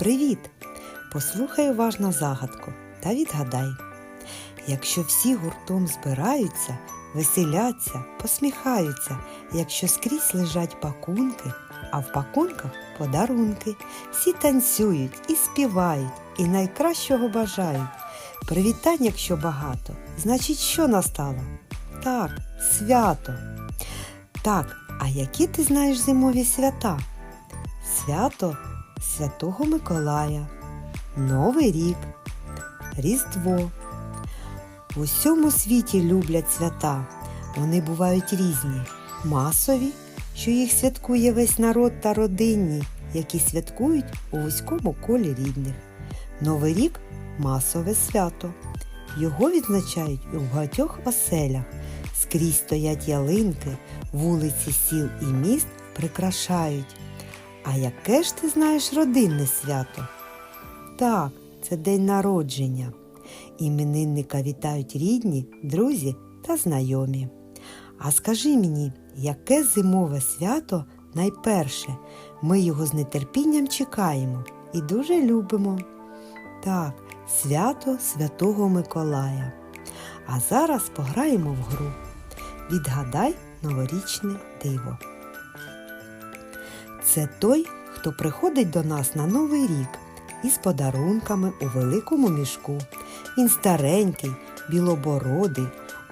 Привіт! Послухай уважно загадку та відгадай. Якщо всі гуртом збираються, веселяться, посміхаються, якщо скрізь лежать пакунки, а в пакунках подарунки, всі танцюють і співають, і найкращого бажають. Привітань, якщо багато, значить, що настало? Так, свято. Так, а які ти знаєш зимові свята? Свято Святого Миколая, Новий рік, Різдво. В усьому світі люблять свята. Вони бувають різні, масові, що їх святкує весь народ та родинні, які святкують у вузькому колі рідних. Новий рік масове свято. Його відзначають у багатьох оселях. Скрізь стоять ялинки, вулиці сіл і міст прикрашають. А яке ж ти знаєш родинне свято? Так, це день народження. Іменинника вітають рідні, друзі та знайомі. А скажи мені, яке зимове свято найперше? Ми його з нетерпінням чекаємо і дуже любимо. Так, свято Святого Миколая. А зараз пограємо в гру. Відгадай новорічне диво. Це той, хто приходить до нас на Новий рік із подарунками у великому мішку. Він старенький, білобородий,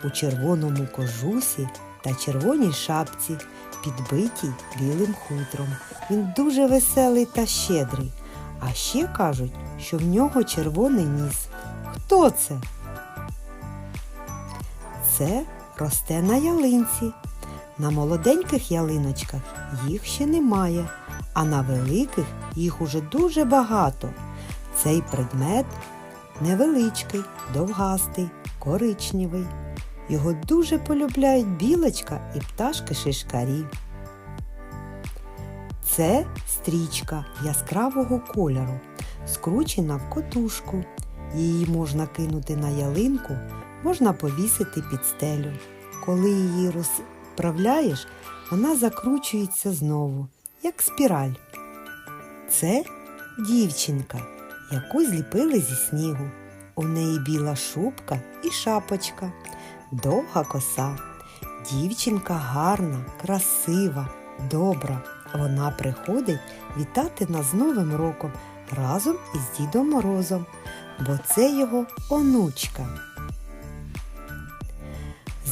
у червоному кожусі та червоній шапці, підбитій білим хутром. Він дуже веселий та щедрий. А ще кажуть, що в нього червоний ніс. Хто це? Це росте на ялинці. На молоденьких ялиночках їх ще немає, а на великих їх уже дуже багато. Цей предмет невеличкий, довгастий, коричневий. Його дуже полюбляють білочка і пташки шишкарі. Це стрічка яскравого кольору, скручена в котушку. Її можна кинути на ялинку, можна повісити під стелю. Коли її розправляєш, вона закручується знову, як спіраль. Це дівчинка, яку зліпили зі снігу. У неї біла шубка і шапочка, довга коса. Дівчинка гарна, красива, добра. Вона приходить вітати нас з Новим роком разом із Дідом Морозом, бо це його онучка.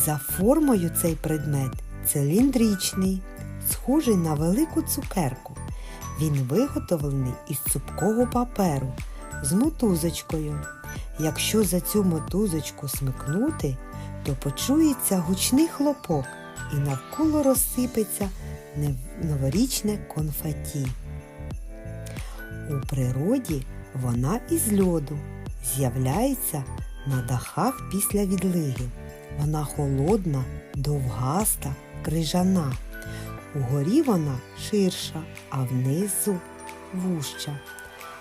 За формою цей предмет циліндричний, схожий на велику цукерку. Він виготовлений із цупкого паперу з мотузочкою. Якщо за цю мотузочку смикнути, то почується гучний хлопок і навколо розсипеться новорічне конфеті. У природі вона із льоду з'являється на дахах після відлиги. Вона холодна, довгаста, крижана. Угорі вона ширша, а внизу вужча.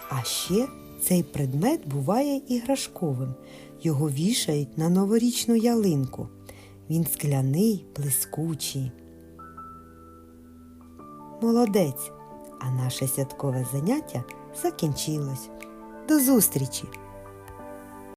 А ще цей предмет буває іграшковим. Його вішають на новорічну ялинку. Він скляний, блискучий. Молодець! А наше святкове заняття закінчилось. До зустрічі!